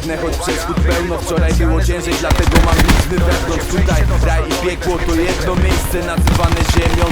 biegnę, choć przez chód pełno Wczoraj było ciężej, dlatego mam liczny wewnątrz. Tutaj raj i piekło to jedno miejsce Nazywane ziemią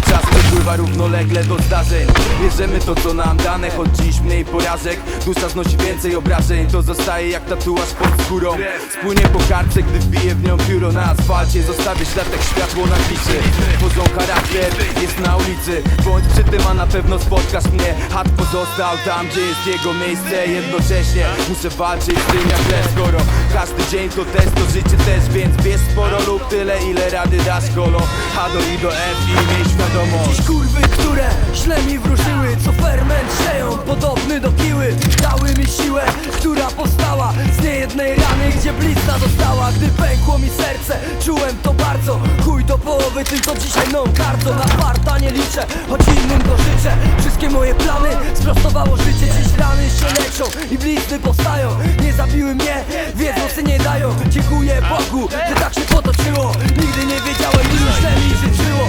równolegle do zdarzeń. Bierzemy to co nam dane, choć dziś mniej porażek. Dusza znosi więcej obrażeń To zostaje jak tatuaż pod skórą. Spłynie po kartce, gdy wbije w nią pióro na asfalcie Zostawię ślad jak światło na kliszy Tworzą charakter, jest na ulicy. Bądź przy tym, a na pewno spotkasz mnie. Hat pozostał tam, gdzie jest jego miejsce. Jednocześnie muszę walczyć z tym jak też skoro Każdy dzień to test, to życie też. Więc bierz sporo lub tyle, ile rady dasz kolo. A do I do F i miej świadomość kurwy, które źle mi wróżyły Co ferment sieją, podobny do kiły Dały mi siłę, która powstała Z niejednej rany, gdzie blizna została. Gdy pękło mi serce, czułem to bardzo. Chuj do połowy, tylko dzisiaj mną kartą Na farta nie liczę, choć innym to życzę. Wszystkie moje plany sprostowało życie. Dziś rany się leczą i blizny powstają. Nie zabiły mnie, wiedzą se nie dają. Dziękuję Bogu, że tak się potoczyło Nigdy nie wiedziałem, ilu źle mi życzyło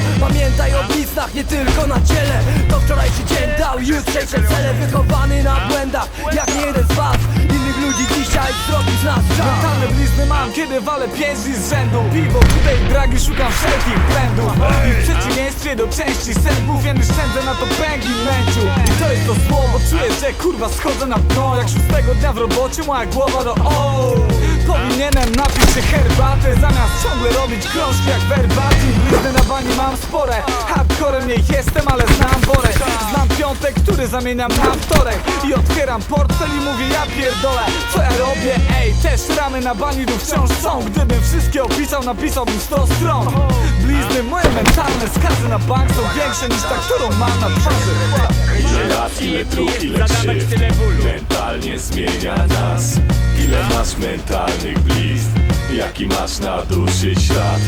jutrzejsze cele Wychowany na błędach, jak nie jeden z was Innych ludzi dzisiaj zrobi z nas żal. Mentalne blizny mam, kiedy walę pięć z rzędu. Piwo, tutaj dragi, szukam wszelkich błędów. I w przeciwieństwie do części sępów Ja nie szczędzę na to pęgi męciu. I to jest to słowo, czuję, że kurwa schodzę na dno. Jak szóstego dnia w robocie, moja głowa do o. Powinienem napić się herbatę Zamiast ciągle robić krążki jak verbatim Blizny na bani mam spore Hardcorem nie jestem, ale znam worek. Znam piątek, który zamieniam na wtorek. I otwieram portfel i mówię ja pierdolę Co ja robię? Ej, też ramy na bani tu wciąż są. Gdybym wszystkie opisał, napisałbym 100 stron. Blizny, moje mentalne skazy na bank są większe niż ta, którą mam na twarzy. Ile lat, ile dróg, ile krzywd Mentalnie zmienia nas. Ile masz mentalnych blizn? Jaki masz na duszy ślad?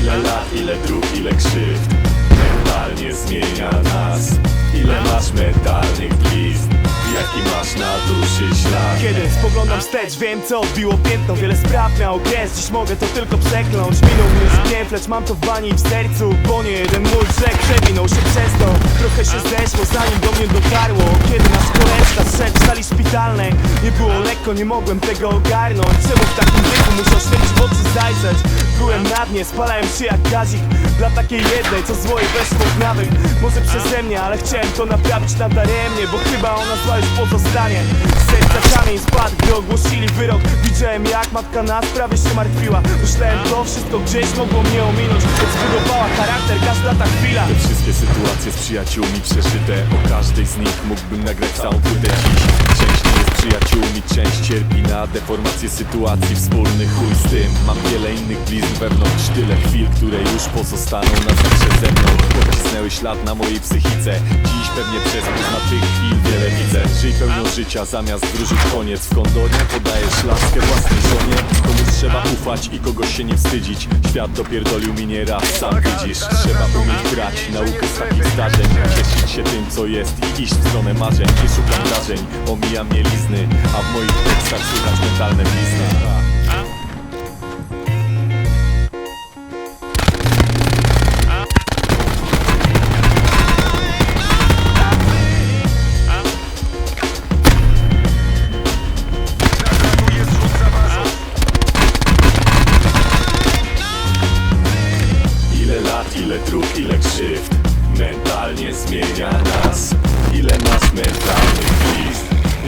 Ile lat, ile dróg, ile krzywd Mentalnie zmienia nas. Ile masz mentalnych blizn? Jaki masz na duszy ślad? Kiedy spoglądam wstecz, wiem co odbiło piętno. Wiele spraw miało kres, dziś mogę to tylko przekląć. Minął już gniew, lecz mam to w bani w sercu Bo nie jeden mój brzeg przewinął się przez to. Trochę się zeszło, zanim do mnie dotarło. Kiedy nasz koleżka zszedł w sali szpitalnej Nie było lekko, nie mogłem tego ogarnąć. Czemu w takim wieku muszę świecić w oczy zajrzeć Byłem na dnie, spalałem się jak gazik Dla takiej jednej, co złoje weszło w nawyk Może przeze mnie, ale chciałem to naprawić nadaremnie Bo chyba ona zła już pozostanie. Serca kamień spadł, gdy ogłosili wyrok. Widziałem jak matka na sprawie się martwiła. Myślałem to wszystko gdzieś mogło mnie ominąć zbudowała charakter każda ta chwila. Te wszystkie sytuacje z przyjaciółmi przeżyte O każdej z nich mógłbym nagrać całą płytę dziś. Część nie jest przyjaciółmi, część cierpi na deformację sytuacji Wspólny chuj z tym, mam wiele innych blizn wewnątrz. Tyle chwil, które już pozostaną na zawsze ze mną. Pocisnęły ślad na mojej psychice. Dziś pewnie przez na tych chwil wiele widzę. Żyj pełnią życia zamiast wróżyć koniec. W kondonie podajesz laskę własnej żonie. Komuś trzeba ufać i kogoś się nie wstydzić. Świat dopierdolił mi nie raz, sam widzisz. Trzeba umieć grać, naukę z takich zdarzeń. Cieszyć się co jest i iść w stronę marzeń. Nie szukam wrażeń, omija mnie lizny A w moich tekstach słychać mentalne blizny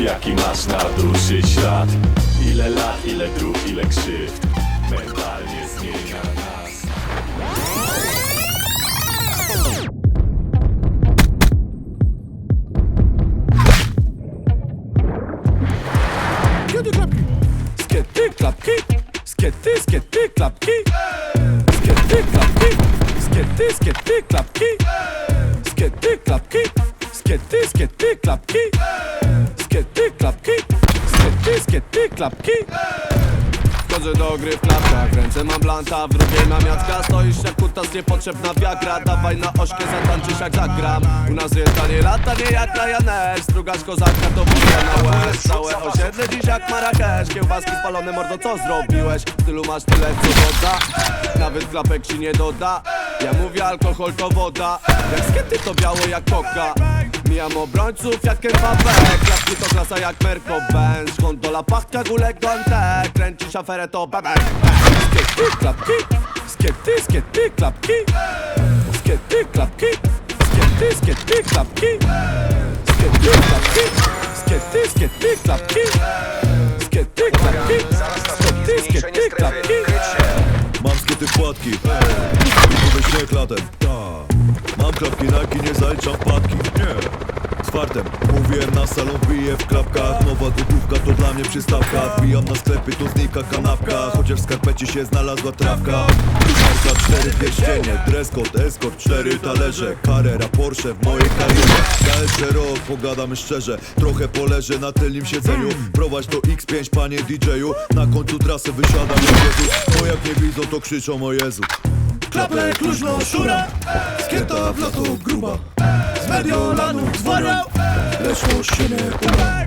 Jaki masz na duszy ślad? Ile lat, ile dróg, ile krzywd? Mentalnie zmienia nas. Skiety klapki, skiety, skiety klapki? Skiety, klapki? Skiety, skiety, klapki? Skiety, klapki? Skiety, skiety, klapki Skiety, klapki Skiety, skiety, klapki. Wchodzę do gry w klapkach, ręce mam blanta W drugiej mam Jacka, stoisz jak kutas Niepotrzebna wiagra, dawaj na ośkę Zatańczysz jak zagram. U nas jest tanie lata, nie jak Ryanair. Strugasz kozaka, to wódka na łez. Całe osiedle dziś jak Marrakesz. Kiełbaski spalone, mordo, co zrobiłeś? W tylu masz tyle, co woda. Nawet klapek ci nie doda. Ja mówię alkohol to woda. Jak skiety to biało jak koka Mijam obrońców jak Mbappé Klapki to klasa jak Merko Benz. Gondola pachka, gule gąte Kręcisz aferę to bebe Skiety, klapki. Skiety, skiety, klapki. Skiety, klapki. Skiety, skiety, klapki. Skiety, klapki. Skiety, skiety, klapki. Skiety, klapki. Skiety, skiety, klapki. Mam skiety płatki. I powiedz nie klatem klapki Nike, nie zaliczam wpadki Nie. Z fartem Mówiłem na salon, piję w klapkach. Nowa gotówka to dla mnie przystawka. Wbijam na sklepy, to znika kanapka. Chociaż w skarpecie się znalazła trawka. Marka cztery pierścienie Dress code, escort, cztery talerze. Carrera, Porsche w mojej karierze. Ja jeszcze rok, pogadamy szczerze. Trochę poleżę na tylnym siedzeniu. Prowadź to X5, panie DJ-u Na końcu trasy wysiadam jak Jezus. Bo jak nie widzą, to krzyczą o Jezu Klapek, luźno, szura. Skieta w lotu gruba Z Mediolanu zwariał Lecz się nie uda.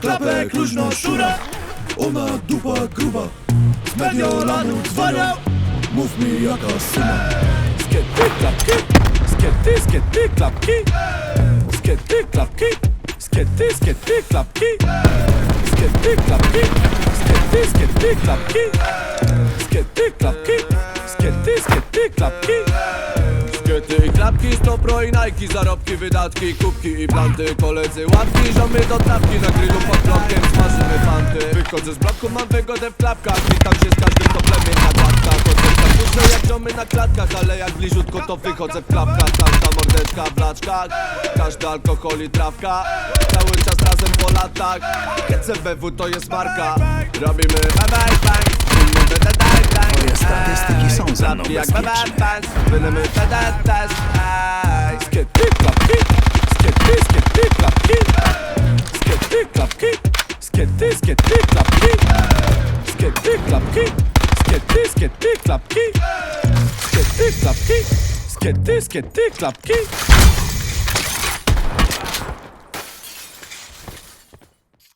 Klapek, luźno, szura. Ona dupa gruba Z Mediolanu zwariał Mów mi jaka suma. Skiety, klapki. Skiety, skiety, klapki. Skiety, klapki. Skiety, skiety, klapki. Skiety, klapki. Skiety, skiety, klapki. Skiety, klapki Skiety, skiety, klapki. Skiety i klapki, stop pro i Nike Zarobki, wydatki, kubki i planty. Koledzy łapki, ziomy do trawki Na grillu pod blokiem smażymy fanty. Wychodzę z bloku, mam wygodę w klapkach. Witam się z każdym, to plemię na klatkach. Oddycham duszę jak ziomy na klatkach Ale jak bliziutko to wychodzę w klapkach. Tamta mordeczka w laczkach Każdy alkohol i trawka. Cały czas razem po latach. GCBW to jest marka. Robimy bang bang bang Moje statystyki są ze mną bezpieczne. Skiety, skiety, klapki